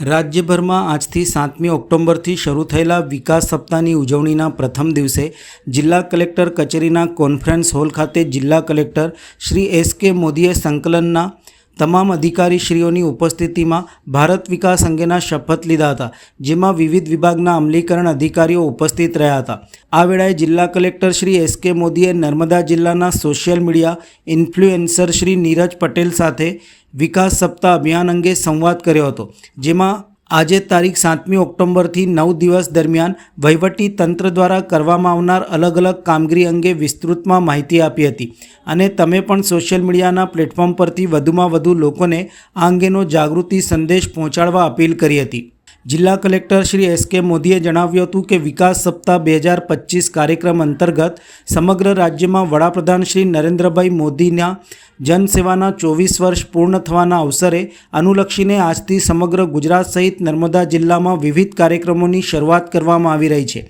રાજ્યભરમાં આજથી સાતમી ઓક્ટોબરથી શરૂ થયેલા વિકાસ સપ્તાહની ઉજવણીના પ્રથમ દિવસે જિલ્લા કલેક્ટર કચેરીના કોન્ફરન્સ હોલ ખાતે જિલ્લા કલેક્ટર શ્રી એસ કે મોદીએ સંકલનના તમામ અધિકારીશ્રીઓની ઉપસ્થિતિમાં ભારત વિકાસ અંગેના શપથ લીધા હતા, જેમાં વિવિધ વિભાગના અમલીકરણ અધિકારીઓ ઉપસ્થિત રહ્યા હતા. આ વેળાએ જિલ્લા કલેક્ટર શ્રી એસ કે મોદીએ નર્મદા જિલ્લાના social media influencer Shri Neeraj Patel સાથે વિકાસ સપ્તાહ અભિયાન અંગે સંવાદ કર્યો હતો, જેમાં આજે તારીખ સાતમી ઓક્ટોબરથી નવ દિવસ દરમિયાન વહીવટી તંત્ર દ્વારા કરવામાં આવનાર અલગ અલગ કામગીરી અંગે વિસ્તૃતમાં માહિતી આપી હતી. અને તમે પણ સોશિયલ મીડિયાના પ્લેટફોર્મ પરથી વધુમાં વધુ લોકોને આ અંગેનો જાગૃતિ સંદેશ પહોંચાડવા અપીલ કરી હતી. જિલ્લા કલેક્ટર શ્રી એસ કે મોદીએ જણાવ્યું હતું કે વિકાસ સપ્તાહ બે હજાર પચીસ કાર્યક્રમ અંતર્ગત સમગ્ર રાજ્યમાં વડાપ્રધાન શ્રી નરેન્દ્રભાઈ મોદીના જનસેવાના ચોવીસ વર્ષ પૂર્ણ થવાના અવસરે અનુલક્ષીને આજથી સમગ્ર ગુજરાત સહિત નર્મદા જિલ્લામાં વિવિધ કાર્યક્રમોની શરૂઆત કરવામાં આવી રહી છે.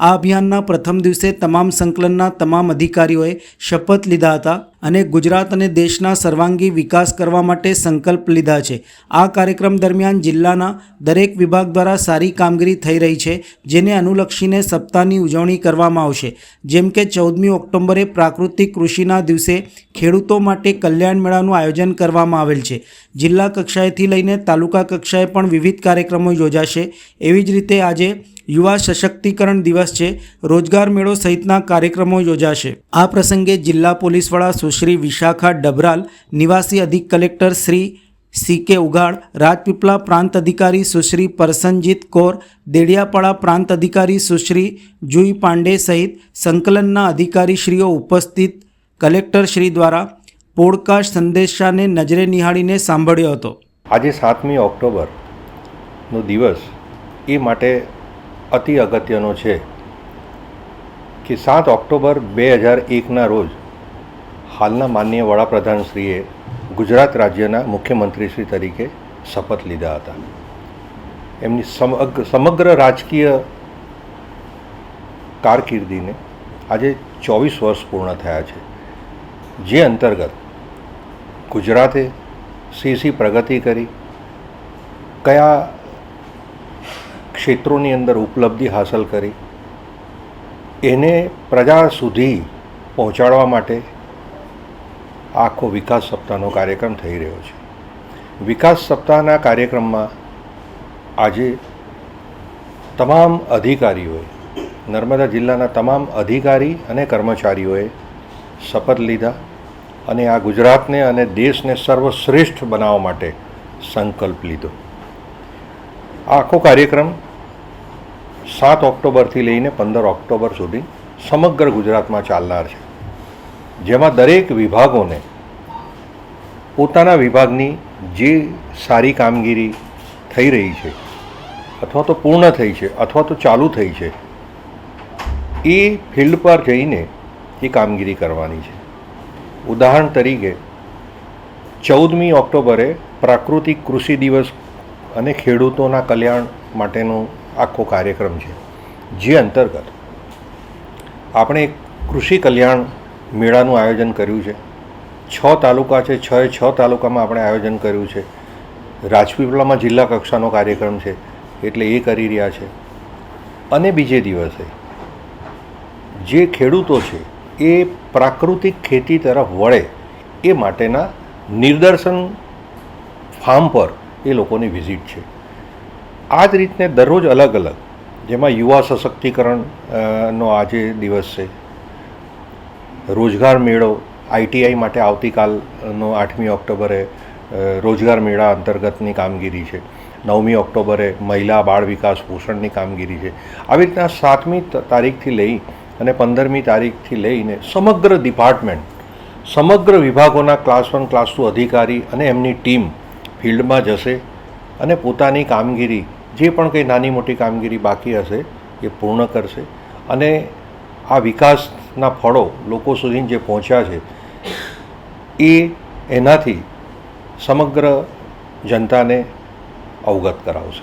આ અભિયાનના પ્રથમ દિવસે તમામ સંકલનના તમામ અધિકારીઓએ શપથ લીધા હતા. અને ગુજરાત અને દેશના સર્વાંગી વિકાસ કરવા માટે સંકલ્પ લીધા છે. આ કાર્યક્રમ દરમિયાન જિલ્લાના દરેક વિભાગ દ્વારા સારી કામગીરી થઈ રહી છે, જેને અનુલક્ષીને સપ્તાહની ઉજવણી કરવામાં આવશે. જેમ કે ચૌદમી ઓક્ટોબરે પ્રાકૃતિક કૃષિના દિવસે ખેડૂતો માટે કલ્યાણ મેળાનું આયોજન કરવામાં આવેલ છે. જિલ્લા કક્ષાએથી લઈને તાલુકા કક્ષાએ પણ વિવિધ કાર્યક્રમો યોજાશે. એવી જ રીતે આજે યુવા સશક્તિકરણ દિવસ છે. રોજગાર મેળો સહિતના કાર્યક્રમો યોજાશે. આ પ્રસંગે જિલ્લા પોલીસ વડા સુશ્રી વિશાખા ડબરાલ, નિવાસી અધિક કલેક્ટર શ્રી સી કે ઉગાડ, રાજપીપળા પ્રાંત અધિકારી સુશ્રી પરસનજીત કૌર, દેડિયાપાડા પ્રાંત અધિકારી સુશ્રી જુઈ પાંડે સહિત સંકલનના અધિકારીશ્રીઓ ઉપસ્થિત કલેક્ટર શ્રી દ્વારા પોડકાસ્ટ સંદેશાને નજરે નિહાળીને સાંભળ્યો હતો. આજે સાતમી ઓક્ટોબરનો દિવસ એ માટે અતિ અગત્યનો છે કે સાત ઓક્ટોબર બે હજાર એકના રોજ હાલના માનનીય વડાપ્રધાનશ્રીએ ગુજરાત રાજ્યના મુખ્યમંત્રીશ્રી તરીકે શપથ લીધા હતા. એમની સમગ્ર રાજકીય કારકિર્દીને આજે ચોવીસ વર્ષ પૂર્ણ થયા છે. જે અંતર્ગત ગુજરાતે સીસી પ્રગતિ કરી, કયા ક્ષેત્રોની અંદર ઉપલબ્ધિ હાંસલ કરી, એને પ્રજા સુધી પહોંચાડવા માટે આખો વિકાસ સપ્તાહનો કાર્યક્રમ થઈ રહ્યો છે. વિકાસ સપ્તાહના કાર્યક્રમમાં આજે તમામ અધિકારીઓએ, નર્મદા જિલ્લાના તમામ અધિકારી અને કર્મચારીઓએ શપથ લીધા અને આ ગુજરાતને અને દેશને સર્વશ્રેષ્ઠ બનાવવા માટે સંકલ્પ લીધો. આ આખો કાર્યક્રમ સાત ઓક્ટોબરથી લઈને પંદર ઓક્ટોબર સુધી સમગ્ર ગુજરાતમાં ચાલનાર છે. જેમાં દરેક વિભાગોને પોતાના વિભાગની જે સારી કામગીરી થઈ રહી છે, અથવા તો પૂર્ણ થઈ છે, અથવા તો ચાલુ થઈ છે, એ ફિલ્ડ પર જઈને એ કામગીરી કરવાની છે. ઉદાહરણ તરીકે, ચૌદમી ઓક્ટોબરે પ્રાકૃતિક કૃષિ દિવસ અને ખેડૂતોના કલ્યાણ માટેનો આખો કાર્યક્રમ છે. જે અંતર્ગત, આપણે કૃષિ કલ્યાણ મેળાનું આયોજન કર્યું છે. છ તાલુકા છે, છ છ તાલુકામાં આપણે આયોજન કર્યું છે. રાજપીપળામાં જિલ્લા કક્ષાનો કાર્યક્રમ છે, એટલે એ કરી રહ્યા છે. અને બીજે દિવસે જે ખેડૂતો છે, એ પ્રાકૃતિક ખેતી તરફ વળે, એ માટેના નિદર્શન ફાર્મ પર એ લોકોની વિઝિટ છે. આ જ રીતને દરરોજ અલગ અલગ, જેમાં યુવા સશક્તિકરણ નો આજે દિવસ છે. રોજગાર મેળો આઈટીઆઈ માટે આવતીકાલનો આઠમી ઓક્ટોબરે રોજગાર મેળા અંતર્ગતની કામગીરી છે. નવમી ઓક્ટોબરે મહિલા બાળ વિકાસ પોષણની કામગીરી છે. આવી રીતના સાતમી તારીખથી લઈ અને પંદરમી તારીખથી લઈને સમગ્ર ડિપાર્ટમેન્ટ, સમગ્ર વિભાગોના ક્લાસ વન, ક્લાસ ટુ અધિકારી અને એમની ટીમ ફિલ્ડમાં જશે અને પોતાની કામગીરી, જે પણ કંઈ નાની મોટી કામગીરી બાકી હશે, એ પૂર્ણ કરશે અને આ વિકાસના ફળો લોકો સુધી જે પહોંચ્યા છે એ એનાથી સમગ્ર જનતાને અવગત કરાવશે.